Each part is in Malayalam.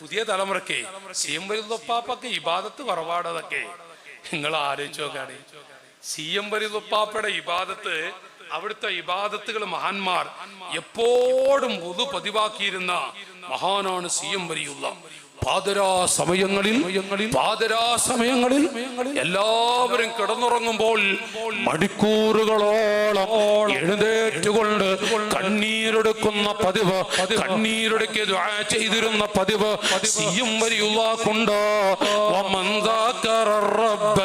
പുതിയ തലമുറയ്ക്ക് സി എം വലുപ്പാപ്പൊക്കെ ഇബാദത്ത് കുറവാടതൊക്കെ നിങ്ങൾ ആലോചിച്ചു നോക്കാണ് സി എം വലുപ്പാപ്പയുടെ ഇബാദത്ത് അവിടുത്തെ ഇബാദത്തുകൾ മഹാന്മാർ എപ്പോഴും പൊതു പതിവാക്കിയിരുന്ന മഹാനാണ് സി എം വലിയുള്ള പാതിരാ സമയങ്ങളിൽ പാതിരാ സമയങ്ങളിൽ എല്ലാവരും കിടന്നുറങ്ങുമ്പോൾ മണിക്കൂറുകളോളം എഴുന്നേറ്റുകൊണ്ട് കണ്ണീരെടുക്കുന്ന പതിവ് കണ്ണീരെടുക്കി ദുആ ചെയ്തിരുന്ന പതിവ് സിയും വരിയുള്ള കൊണ്ട് ومن ذكر الرب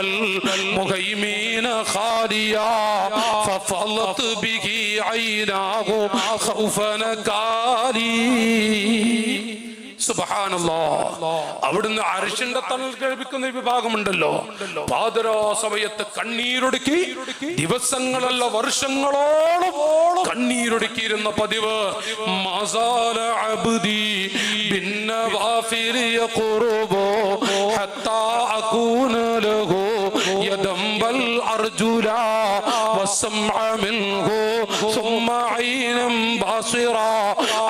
المهيمين خاليا ففضت به عيناه خوفا كالي സുബ്ഹാനല്ലാ. അവിടുന്ന് അരിശിന്റെ തണൽ കേൾപ്പിക്കുന്ന ഒരു വിഭാഗമുണ്ടല്ലോ പാതിരാ സമയത്ത് കണ്ണീരൊടുക്കി ദിവസങ്ങളല്ല വർഷങ്ങളോളം കണ്ണീരൊടുക്കിയിരുന്ന പതിവ് മസാല അബ്ദി ബിന്നവാഫിൽ യഖറുബു ഹത്താ അകൂന ലഹു യദം ബൽ അർജുലാ والسمع منه ثم عينا باصرا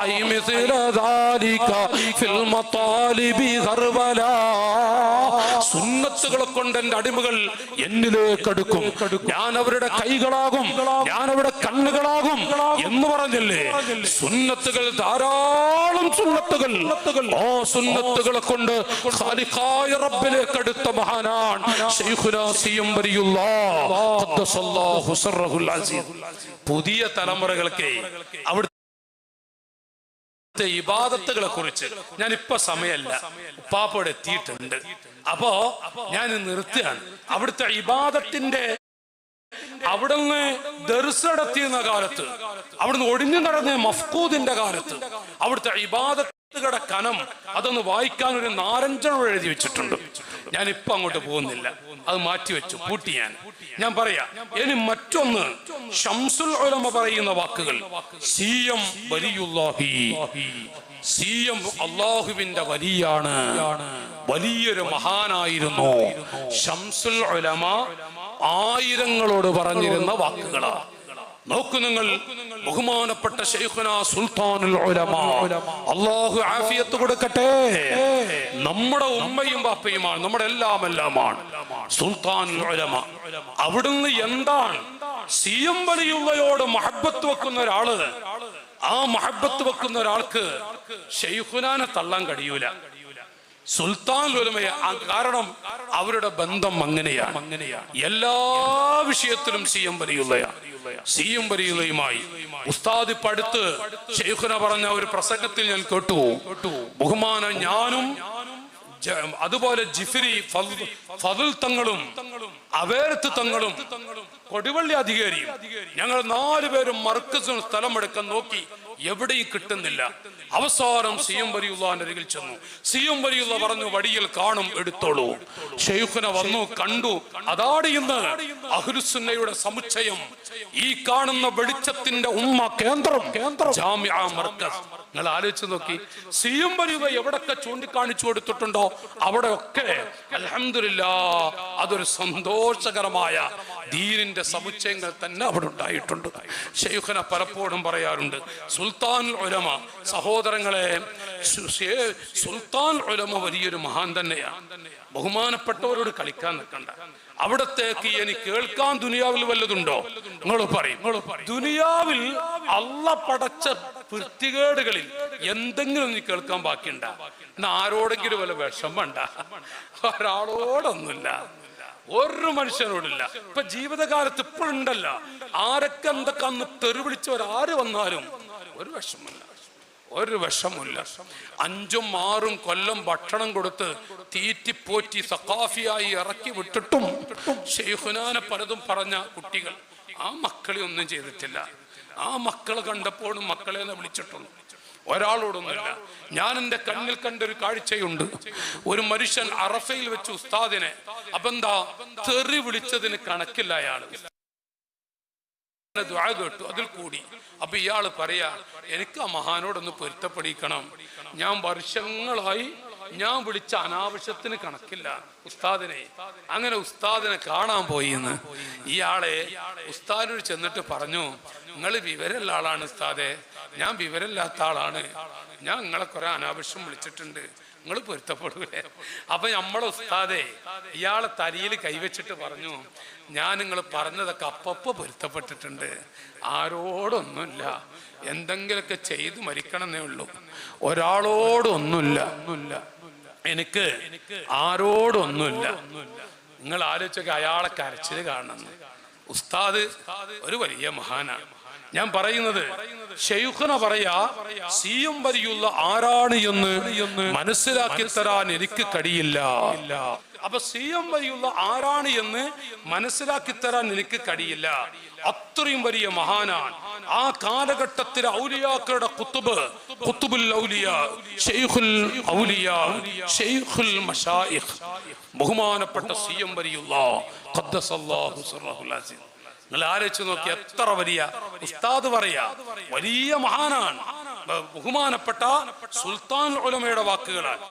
أي مثل ذلك في المطالب غربلا സുന്നത്തുകളെ കൊണ്ട് എന്റെ അടിമകൾ എന്നിലേക്ക് അടുക്കും. ഞാൻ അവരുടെ കൈകളാകും ഞാൻ അവരുടെ കണ്ണുകളാകും എന്ന് പറഞ്ഞല്ലേ? സുന്നത്തുകൾ ധാരാളം സുന്നത്തുകൾ. ഓ സുന്നത്തുകളെ കൊണ്ട് ഖാലിഖായ റബ്ബിലേക്ക് അടുത്ത മഹാനാണ് പുതിയ തലമുറകൾക്ക് അവിടെ ഇബാദത്തുകളെ കുറിച്ച് ഞാൻ ഇപ്പൊ സമയമല്ല. ഉപ്പാപ്പോടെ എത്തിയിട്ടുണ്ട്. അപ്പോ ഞാൻ നിർത്തിയാണ് അവിടുത്തെ ഇബാദത്തിന്റെ അവിടുന്ന് ദർസ് നടത്തിയുന്ന കാലത്ത് അവിടുന്ന് ഒടിഞ്ഞു നടന്ന മഫ്കൂദിന്റെ കാലത്ത് അവിടുത്തെ ഇബാദത്തുകളുടെ കനം അതൊന്ന് വായിക്കാൻ ഒരു നാരഞ്ചണം എഴുതി വെച്ചിട്ടുണ്ട്. ഞാൻ ഇപ്പൊ അങ്ങോട്ട് പോകുന്നില്ല. അത് മാറ്റിവെച്ചു. പൂട്ടി ഞാൻ. ഞാൻ പറയാ ഇനി മറ്റൊന്ന് ഷംസുൽ ഉലമ പറയുന്ന വാക്കുകൾ. സി എം വലിയുല്ലാഹി സി എം അള്ളാഹുവിന്റെ വലിയാണ്. വലിയൊരു മഹാനായിരുന്നു. ഷംസുൽ ഉലമ ആയിരങ്ങളോട് പറഞ്ഞിരുന്ന വാക്കുകളാണ് നോക്കൂ നിങ്ങൾ. ബഹുമാനപ്പെട്ട അള്ളാഹു ആഫിയത്ത് കൊടുക്കട്ടെ. നമ്മുടെ ഉമ്മയും ബാപ്പയുമാണ്. നമ്മുടെ എല്ലാം എല്ലാമാണ് സുൽത്താൻ അവിടുന്ന് എന്താണ് സി എം വലിയുള്ളയോട് മഹബത്ത് വെക്കുന്ന ഒരാൾ? ആ മഹബത്ത് വെക്കുന്ന ഒരാൾക്ക് ഷെയ്ഖുനാനെ തള്ളാൻ കഴിയൂല. സുൽത്താൻ ആ കാരണം അവരുടെ ബന്ധം അങ്ങനെയാണ്. അങ്ങനെയാണ് എല്ലാ വിഷയത്തിലും സി എം വലിയുള്ളയാണ് സി എം വലിയുള്ളയുമായി. ഉസ്താദ് പടുത്ത് ഷെയ്ഖുന പറഞ്ഞ ഒരു പ്രസംഗത്തിൽ ഞാൻ കേട്ടു. ബഹുമാന ഞാനും അതുപോലെ ജിഫിരി ഫതുൽ തങ്ങളും അവേർത്ത് തങ്ങളും കൊടിവള്ളി അധികാരിയും ഞങ്ങൾ നാലുപേരും മർക്കസും സ്ഥലമെടുക്കാൻ നോക്കി. എവിടെയും കിട്ടുന്നില്ല. അവസാനം സി എം വലിയുള്ളാന്റെ അരികിൽ ചെന്നു. സി എം വലിയുള്ള പറഞ്ഞു വടിയിൽ കാണും എടുത്തോളൂ. ഷെയ്ഖുന വന്നു കണ്ടു അതാണ് ഇന്ന് അഹുലുസുന്നയുടെ സമുച്ചയം. ഈ കാണുന്ന വെളിച്ചത്തിന്റെ ഉമ്മ കേന്ദ്രം കേന്ദ്രം. ജാമ്യ മർക്കസ്. നിങ്ങൾ ആലോചിച്ച് നോക്കി. സി എം വലിയ എവിടൊക്കെ ചൂണ്ടിക്കാണിച്ചു കൊടുത്തിട്ടുണ്ടോ? അവിടെയൊക്കെ. അലഹമില്ല അതൊരു സന്തോഷകരമായ ദീനിന്റെ സമുച്ചയങ്ങൾ തന്നെ അവിടെ ഉണ്ടായിട്ടുണ്ട്. ഷെയ്ഖന പലപ്പോഴും പറയാറുണ്ട് സുൽത്താൻ ഉലമ സഹോദരങ്ങളെ സുൽത്താൻ ഉലമ വലിയൊരു മഹാൻ തന്നെയാണ് ബഹുമാനപ്പെട്ടവരോട് കളിക്കാൻ നിൽക്കണ്ട. അവിടത്തേക്ക് ഇനി കേൾക്കാൻ ദുനിയാവിൽ വല്ലതുണ്ടോ? നിങ്ങൾ പറയും. ദുനിയാവിൽ അള്ള പടച്ച വൃത്തികേടുകളിൽ എന്തെങ്കിലും നീ കേൾക്കാൻ ബാക്കിയുണ്ട. ആരോടെങ്കിലും വല്ല വിഷമണ്ട ഒരാളോടൊന്നുമില്ല. ഒരു മനുഷ്യനോടില്ല. ഇപ്പൊ ജീവിതകാലത്ത് ഇപ്പോഴുണ്ടല്ല ആരൊക്കെ എന്തൊക്കെ അന്ന് തെറിവിളിച്ചവരാര് വന്നാലും ഒരു വിഷമില്ല ഒരു വിഷമില്ല അഞ്ചും ആറും കൊല്ലം ഭക്ഷണം കൊടുത്ത് തീറ്റിപ്പോറ്റി സഖാഫിയായി ഇറക്കി വിട്ടിട്ടും ഷെയ്ഖുനാനെ പലതും പറഞ്ഞ കുട്ടികൾ ആ മക്കളെ ഒന്നും ചെയ്തിട്ടില്ല. ആ മക്കളെ കണ്ടപ്പോഴും മക്കളെ എന്ന് വിളിച്ചിട്ടുള്ളൂ ഒരാളോടൊന്നുമില്ല. ഞാൻ എന്റെ കണ്ണിൽ കണ്ട ഒരു കാഴ്ചയുണ്ട്. ഒരു മനുഷ്യൻ അറഫയിൽ വെച്ച് ഉസ്താദിനെ അപ്പെന്താ തെറി വിളിച്ചതിന് കണക്കില്ല ദുആ കേട്ടു അതിൽ കൂടി. അപ്പൊ ഇയാൾ പറയാ എനിക്ക് ആ മഹാനോടൊന്ന് പൊരുത്തപ്പെടിക്കണം. ഞാൻ വർഷങ്ങളായി ഞാൻ വിളിച്ച അനാവശ്യത്തിന് കണക്കില്ല. ഉസ്താദിനെ അങ്ങനെ ഉസ്താദിനെ കാണാൻ പോയി എന്ന് ഇയാളെ ഉസ്താദിനോട് ചെന്നിട്ട് പറഞ്ഞു നിങ്ങൾ വിവരമുള്ള ആളാണ് ഉസ്താദെ. ഞാൻ വിവരമില്ലാത്ത ആളാണ്. ഞാൻ നിങ്ങളെ കുറെ അനാവശ്യം വിളിച്ചിട്ടുണ്ട്. നിങ്ങൾ പൊരുത്തപ്പെടൂലേ. അപ്പൊ നമ്മളെ ഉസ്താദെ ഇയാളെ തലയിൽ കൈവച്ചിട്ട് പറഞ്ഞു ഞാൻ നിങ്ങൾ പറഞ്ഞതൊക്കെ അപ്പപ്പോ പൊരുത്തപ്പെട്ടിട്ടുണ്ട്. ആരോടൊന്നുമില്ല. എന്തെങ്കിലുമൊക്കെ ചെയ്തു മരിക്കണമെന്നേ ഉള്ളൂ. ഒരാളോടൊന്നുമില്ല. ഒന്നുമില്ല എനിക്ക് ആരോടൊന്നുമില്ല. നിങ്ങൾ ആലോചിച്ചൊക്കെ അയാളെ കരച്ചിൽ കാണുന്നു ഉസ്താദ് ഒരു വലിയ മഹാനാണ്. ഞാൻ പറയുന്നത് ഷെയ്ഖുന പറയാ സിയും വരിയുള്ള ആരാണ് എന്ന് മനസ്സിലാക്കി തരാൻ എനിക്ക് കഴിയില്ല. അപ്പൊ സിയം വരിയുള്ള ആരാണ് എന്ന് മനസ്സിലാക്കി തരാൻ എനിക്ക് കഴിയില്ല. അത്രയും വലിയ മഹാനാണ് ആ കാലഘട്ടത്തിലെ ഔലിയാക്കളുടെ കുത്തുബ് കുത്തുബുൽ ഔലിയ ബഹുമാനപ്പെട്ട സിയം വരിയുള്ള ഖദ്ദസല്ലാഹു നിങ്ങൾ ആലോചിച്ച് നോക്കി എത്ര വലിയ ഉസ്താദ് പറയാ. വലിയ മഹാനാണ്. ബഹുമാനപ്പെട്ട സുൽത്താൻ ഉലമയുടെ വാക്കുകളാണ്